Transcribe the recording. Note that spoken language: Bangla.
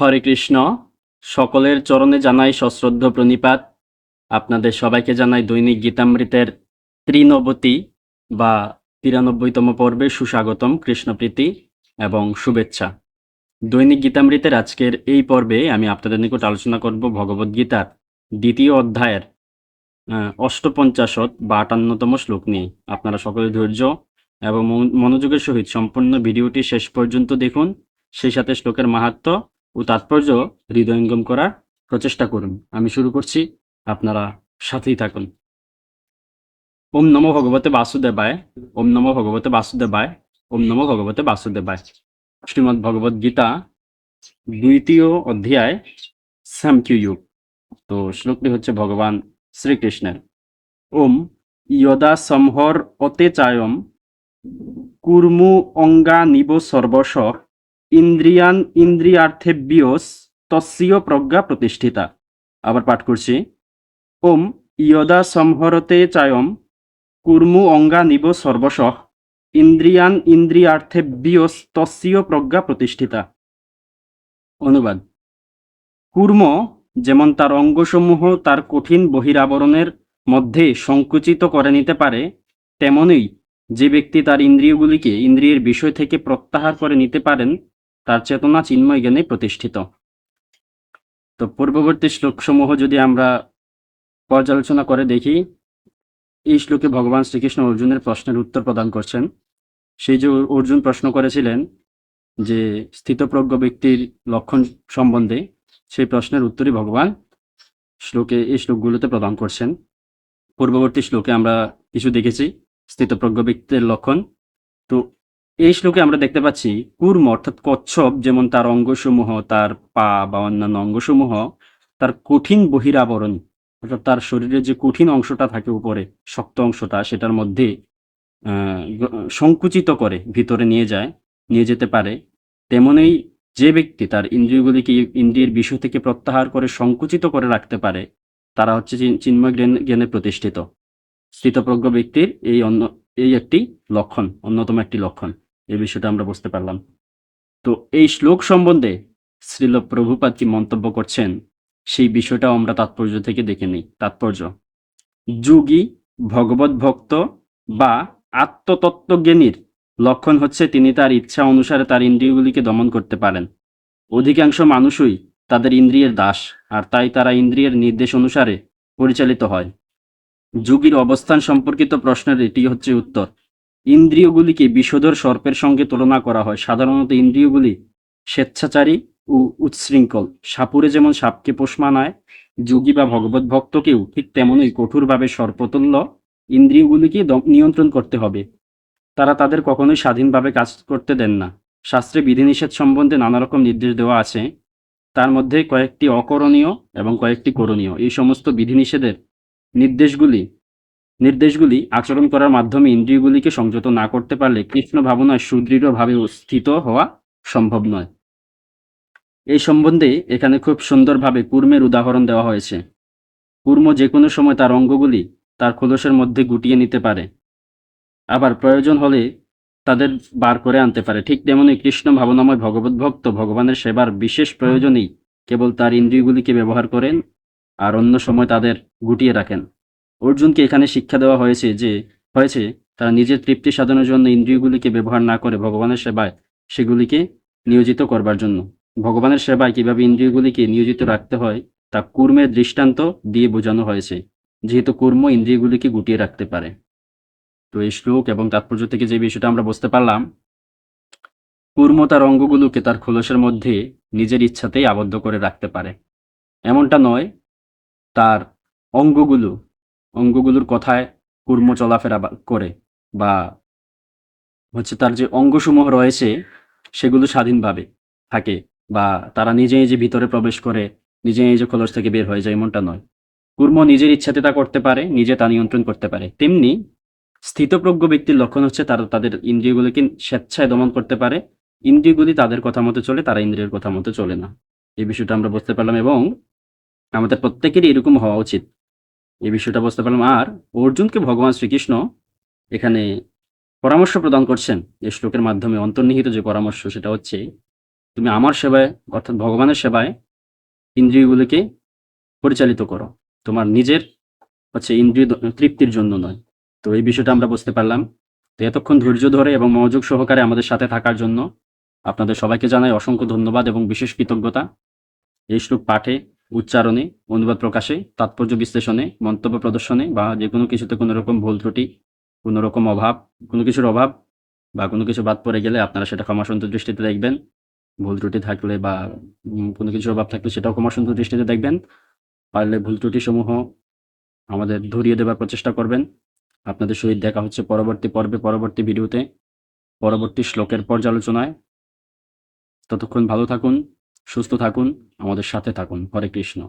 হরে কৃষ্ণ, সকলের চরণে জানাই সশ্রদ্ধ প্রণিপাত। আপনাদের সবাইকে জানাই দৈনিক গীতামৃতের ত্রিনবতী বা তিরানব্বইতম পর্বে সুস্বাগতম, কৃষ্ণপ্রীতি এবং শুভেচ্ছা। দৈনিক গীতামৃতের আজকের এই পর্বে আমি আপনাদের নিকট আলোচনা করব ভগবদ্গীতার দ্বিতীয় অধ্যায়ের অষ্টপঞ্চাশত বা আটান্নতম শ্লোক নিয়ে। আপনারা সকলে ধৈর্য এবং মন- মনোযোগের সহিত সম্পূর্ণ ভিডিওটি শেষ পর্যন্ত দেখুন। সেই সাথে শ্লোকের মাহাত্ম্য ও তাৎপর্য হৃদয়ঙ্গম করার প্রচেষ্টা করুন। আমি শুরু করছি। আপনারা সাথেই থাকুন। ওম নমো ভগবতে বাসুদেবায়, ওম নমো ভগবতে বাসুদেবায়, ওম নমো ভগবতে বাসুদেবায়। শ্রীমদ্ ভগবদ গীতা দ্বিতীয় অধ্যায় স্যামকিউয়ুগ তো শ্লোকটি হচ্ছে ভগবান শ্রীকৃষ্ণের। ওম ইয়দা সম্হর অতে চায়ম, কুর্মু অঙ্গা নিব সর্বশ ইন্দ্রিয়ান ইন্দ্রিয়ার্থেভ্যস তস্য প্রজ্ঞা প্রতিষ্ঠিতা। আবার পাঠ করছি। ওম ইয়দা সংহরতে চায়ম কুর্মু অঙ্গা নিব সর্বশ। ইন্দ্রিয়ান ইন্দ্রিয়ার্থেভ্যস তস্য প্রজ্ঞা প্রতিষ্ঠিতা। অনুবাদ। কুর্ম যেমন তার অঙ্গসমূহ তার কঠিন বহিরাবরণের মধ্যে সংকুচিত করে নিতে পারে, তেমনই যে ব্যক্তি তার ইন্দ্রিয়গুলিকে ইন্দ্রিয়ের বিষয় থেকে প্রত্যাহার করে নিতে পারেন তার চেতনা চিন্ময় জ্ঞানে প্রতিষ্ঠিত। তো পূর্ববর্তী শ্লোকসমূহ যদি আমরা পর্যালোচনা করে দেখি, এই শ্লোকে ভগবান শ্রীকৃষ্ণ অর্জুনের প্রশ্নের উত্তর প্রদান করছেন। সেই যে অর্জুন প্রশ্ন করেছিলেন যে স্থিতপ্রজ্ঞ ব্যক্তির লক্ষণ সম্বন্ধে, সেই প্রশ্নের উত্তরই ভগবান শ্লোকে, এই শ্লোকগুলোতে প্রদান করছেন। পূর্ববর্তী শ্লোকে আমরা কিছু দেখেছি, স্থিতপ্রজ্ঞ ব্যক্তির লক্ষণ। তো এই শ্লোকে আমরা দেখতে পাচ্ছি কুর্ম, অর্থাৎ কচ্ছপ, যেমন তার অঙ্গসমূহ, তার পা বা অন্যান্য অঙ্গসমূহ, তার কঠিন বহিরাবরণ, অর্থাৎ তার শরীরের যে কঠিন অংশটা থাকে উপরে, শক্ত অংশটা, সেটার মধ্যে সংকুচিত করে, ভিতরে নিয়ে যায়, নিয়ে যেতে পারে, তেমনই যে ব্যক্তি তার ইন্দ্রিয়গুলিকে, ইন্দ্রিয়ের বিষয় থেকে প্রত্যাহার করে, সংকুচিত করে রাখতে পারে, তারা হচ্ছে চিন্ময় জ্ঞানে প্রতিষ্ঠিত। স্থিতপ্রজ্ঞ ব্যক্তির এই অন্য, এই একটি লক্ষণ, অন্যতম একটি লক্ষণ। এই বিষয়টা আমরা বুঝতে পারলাম। তো এই শ্লোক সম্বন্ধে শ্রীল প্রভুপাদ কি মন্তব্য করছেন, সেই বিষয়টাও আমরা তাৎপর্য থেকে দেখে নিই। তাৎপর্য, যোগী, ভগবত ভক্ত বা আত্মতত্ত্বজ্ঞানীর লক্ষণ হচ্ছে তিনি তার ইচ্ছা অনুসারে তার ইন্দ্রিয়গুলিকে দমন করতে পারেন। অধিকাংশ মানুষই তাদের ইন্দ্রিয়ের দাস, আর তাই তারা ইন্দ্রিয়ের নির্দেশ অনুসারে পরিচালিত হয়। যোগীর অবস্থান সম্পর্কিত প্রশ্নের এটি হচ্ছে উত্তর। ইন্দ্রিয়গুলিকে বিষধর সর্পের সঙ্গে তুলনা করা হয়। সাধারণত ইন্দ্রিয়গুলি স্বেচ্ছাচারী ও উচ্ছৃঙ্খল। সাপুরে যেমন সাপকে পোষ মানায়, যোগী বা ভগবত ভক্তকেও ঠিক তেমনই কঠোরভাবে সর্পতুল্য ইন্দ্রিয়গুলিকে নিয়ন্ত্রণ করতে হবে। তারা তাদের কখনোই স্বাধীনভাবে কাজ করতে দেন না। শাস্ত্রে বিধিনিষেধ সম্বন্ধে নানা রকম নির্দেশ দেওয়া আছে। তার মধ্যে কয়েকটি অকরণীয় এবং কয়েকটি করণীয়। এই সমস্ত বিধিনিষেধের নির্দেশগুলি নির্দেশগুলি আচরণ করার মাধ্যমে ইন্দ্রিয়গুলিকে সংযত না করতে পারলে কৃষ্ণ ভাবনায় সুদৃঢ়ভাবে স্থিত হওয়া সম্ভব নয়। এই সম্বন্ধে এখানে খুব সুন্দরভাবে কুর্মের উদাহরণ দেওয়া হয়েছে। কুর্ম যে কোনো সময় তার অঙ্গগুলি তার খোলসের মধ্যে গুটিয়ে নিতে পারে। আবার প্রয়োজন হলে তাদের বার করে আনতে পারে। ঠিক তেমনি কৃষ্ণ ভাবনাময় ভগবত ভক্ত ভগবানের সেবার বিশেষ প্রয়োজনেই কেবল তার ইন্দ্রিয়গুলিকে ব্যবহার করেন আর অন্য সময় তাদের গুটিয়ে রাখেন। অর্জুনকে এখানে শিক্ষা দেওয়া হয়েছে যে, হয়েছে, তারা নিজের তৃপ্তি সাধনের জন্য ইন্দ্রিয়গুলিকে ব্যবহার না করে ভগবানের সেবায় সেগুলিকে নিয়োজিত করবার জন্য। ভগবানের সেবায় কীভাবে ইন্দ্রিয়গুলিকে নিয়োজিত রাখতে হয়, তা কুর্মের দৃষ্টান্ত দিয়ে বোঝানো হয়েছে, যেহেতু কুর্ম ইন্দ্রিয়গুলিকে গুটিয়ে রাখতে পারে। তো এই শ্লোক এবং তাৎপর্য থেকে যে বিষয়টা আমরা বুঝতে পারলাম, কুর্ম তার অঙ্গগুলোকে তার খোলসের মধ্যে নিজের ইচ্ছাতেই আবদ্ধ করে রাখতে পারে। এমনটা নয়, তার অঙ্গগুলো অঙ্গগুলোর কথায় কুর্ম চলাফেরা করে বা হচ্ছে তার যে অঙ্গসমূহ রয়েছে সেগুলো স্বাধীনভাবে থাকে বা তারা নিজে নিজে ভিতরে প্রবেশ করে নিজে নিজে খোলস থেকে বের হয়ে যায় এমনটা নয়। কুর্ম নিজের ইচ্ছাতে তা করতে পারে, নিজে তা নিয়ন্ত্রণ করতে পারে। তেমনি স্থিতপ্রজ্ঞ ব্যক্তির লক্ষণ হচ্ছে তারা তাদের ইন্দ্রিয়গুলিকে স্বেচ্ছায় দমন করতে পারে, ইন্দ্রিয়গুলি তাদের কথা মতো চলে, তারা ইন্দ্রিয়ের কথা মতো চলে না। এই বিষয়টা আমরা বুঝতে পারলাম এবং আমাদের প্রত্যেকেরই এরকম হওয়া উচিত। এই বিষয়টা বুঝতে পারলাম। আর অর্জুনকে ভগবান শ্রীকৃষ্ণ এখানে পরামর্শ প্রদান করছেন। এই শ্লোকের মাধ্যমে অন্তর্নিহিত যে পরামর্শ, সেটা হচ্ছে, তুমি আমার সেবায়, অর্থাৎ ভগবানের সেবায় ইন্দ্রিয়গুলিকে পরিচালিত করো। তোমার নিজের হচ্ছে ইন্দ্রিয় তৃপ্তির জন্য নয়। তো এই বিষয়টা আমরা বুঝতে পারলাম। তো এতক্ষণ ধৈর্য ধরে এবং মনোযোগ সহকারে আমাদের সাথে থাকার জন্য আপনাদের সবাইকে জানাই অসংখ্য ধন্যবাদ এবং বিশেষ কৃতজ্ঞতা। এই শ্লোক পাঠে উচ্চারণে, অনুবাদ প্রকাশে, তাৎপর্য বিশ্লেষণে, মন্তব্য প্রদর্শনে বা যে কোনো কিছুতে কোনো রকম ভুল ত্রুটি, কোনো রকম অভাব, কোনো কিছুর অভাব বা কোনো কিছু বাদ পড়ে গেলে আপনারা সেটা ক্ষমাসুন্দর দৃষ্টিতে দেখবেন। ভুল ত্রুটি থাকলে বা কোনো কিছুর অভাব থাকলে সেটাও ক্ষমাসুন্দর দৃষ্টিতে দেখবেন। পারলে ভুল ত্রুটি সমূহ আমাদের ধরিয়ে দেওয়ার প্রচেষ্টা করবেন। আপনাদের সহিত দেখা হচ্ছে পরবর্তী পর্বে, পরবর্তী ভিডিওতে, পরবর্তী শ্লোকের পর্যালোচনায়। ততক্ষণ ভালো থাকুন। সুস্থ থাকুন আমাদের সাথে থাকুন। হরে কৃষ্ণ।